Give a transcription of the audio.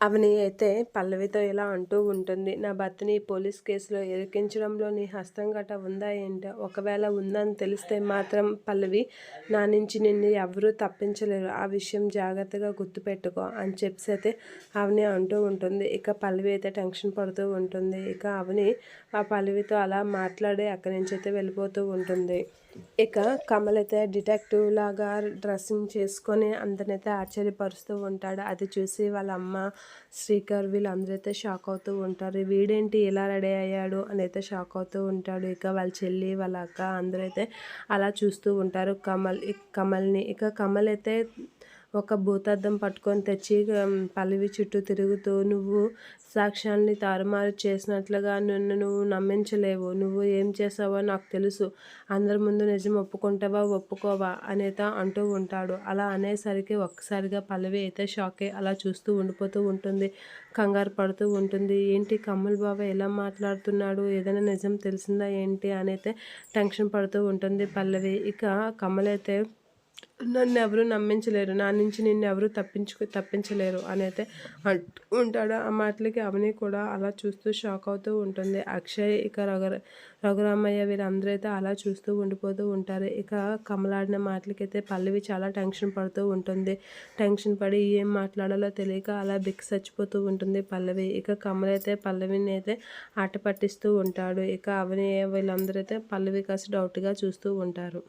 అవని అయితే పల్లవితో ఇలా అంటూ ఉంటుంది నా భర్తని పోలీస్ కేసులో ఇరికించడంలో నీ హస్తం గట ఉందా ఏంటో? ఒకవేళ ఉందని తెలిస్తే మాత్రం పల్లవి నా నుంచి నిన్ను ఎవరూ తప్పించలేరు. ఆ విషయం జాగ్రత్తగా గుర్తుపెట్టుకో అని చెప్పి అయితే అవని అంటూ ఉంటుంది. ఇక పల్లవి అయితే టెన్షన్ పడుతూ ఉంటుంది. ఇక అవని ఆ పల్లవితో అలా మాట్లాడి అక్కడి నుంచి అయితే వెళ్ళిపోతూ ఉంటుంది. ఇక కమల్ అయితే డిటెక్టివ్ లాగా డ్రెస్సింగ్ చేసుకొని అందరినైతే ఆశ్చర్యపరుస్తూ ఉంటాడు. అది చూసి వాళ్ళ అమ్మ శ్రీకర్ వీళ్ళందరూ అయితే షాక్ అవుతూ ఉంటారు. వీడేంటి ఎలా రెడీ అయ్యాడు అని అయితే షాక్ అవుతూ ఉంటాడు. ఇక వాళ్ళ చెల్లి వాళ్ళ అక్క అందరూ అయితే అలా చూస్తూ ఉంటారు. కమల్ కమల్ని ఇక కమల్ అయితే ఒక భూతార్థం పట్టుకొని తెచ్చి పల్లవి చుట్టూ తిరుగుతూ నువ్వు సాక్ష్యాన్ని తారుమారు చేసినట్లుగా నన్ను నువ్వు నమ్మించలేవు. నువ్వు ఏం చేసావో నాకు తెలుసు. అందరి ముందు నిజం ఒప్పుకుంటావా ఒప్పుకోవా? అనేత అంటూ ఉంటాడు. అలా అనేసరికి ఒక్కసారిగా పల్లవి అయితే షాక్. అయ్యి అలా చూస్తూ ఉండిపోతూ ఉంటుంది. కంగారు పడుతూ ఉంటుంది. ఏంటి కమ్మల్ బాబా ఎలా మాట్లాడుతున్నాడు? ఏదైనా నిజం తెలిసిందా ఏంటి? అనైతే టెన్షన్ పడుతూ ఉంటుంది పల్లవి. ఇక కమలైతే నన్ను ఎవరు నమ్మించలేరు. నా నుంచి నిన్ను ఎవరు తప్పించుకు తప్పించలేరు అని అయితే అంటూ ఉంటాడు. ఆ మాటలకి అవని కూడా అలా చూస్తూ షాక్ అవుతూ ఉంటుంది. అక్షయ్ ఇక రఘు రఘురామయ్య వీరందరూ అయితే అలా చూస్తూ ఉండిపోతూ ఉంటారు. ఇక కమలాడిన మాటలకైతే పల్లవి చాలా టెన్షన్ పడుతూ ఉంటుంది. టెన్షన్ పడి ఏం మాట్లాడాలో తెలియక అలా బిక్ చచ్చిపోతూ ఉంటుంది పల్లవి. ఇక కమలైతే పల్లవిని అయితే ఆట పట్టిస్తూ ఉంటాడు. ఇక అవని వీళ్ళందరూ అయితే పల్లవి కాసి డౌట్గా చూస్తూ ఉంటారు.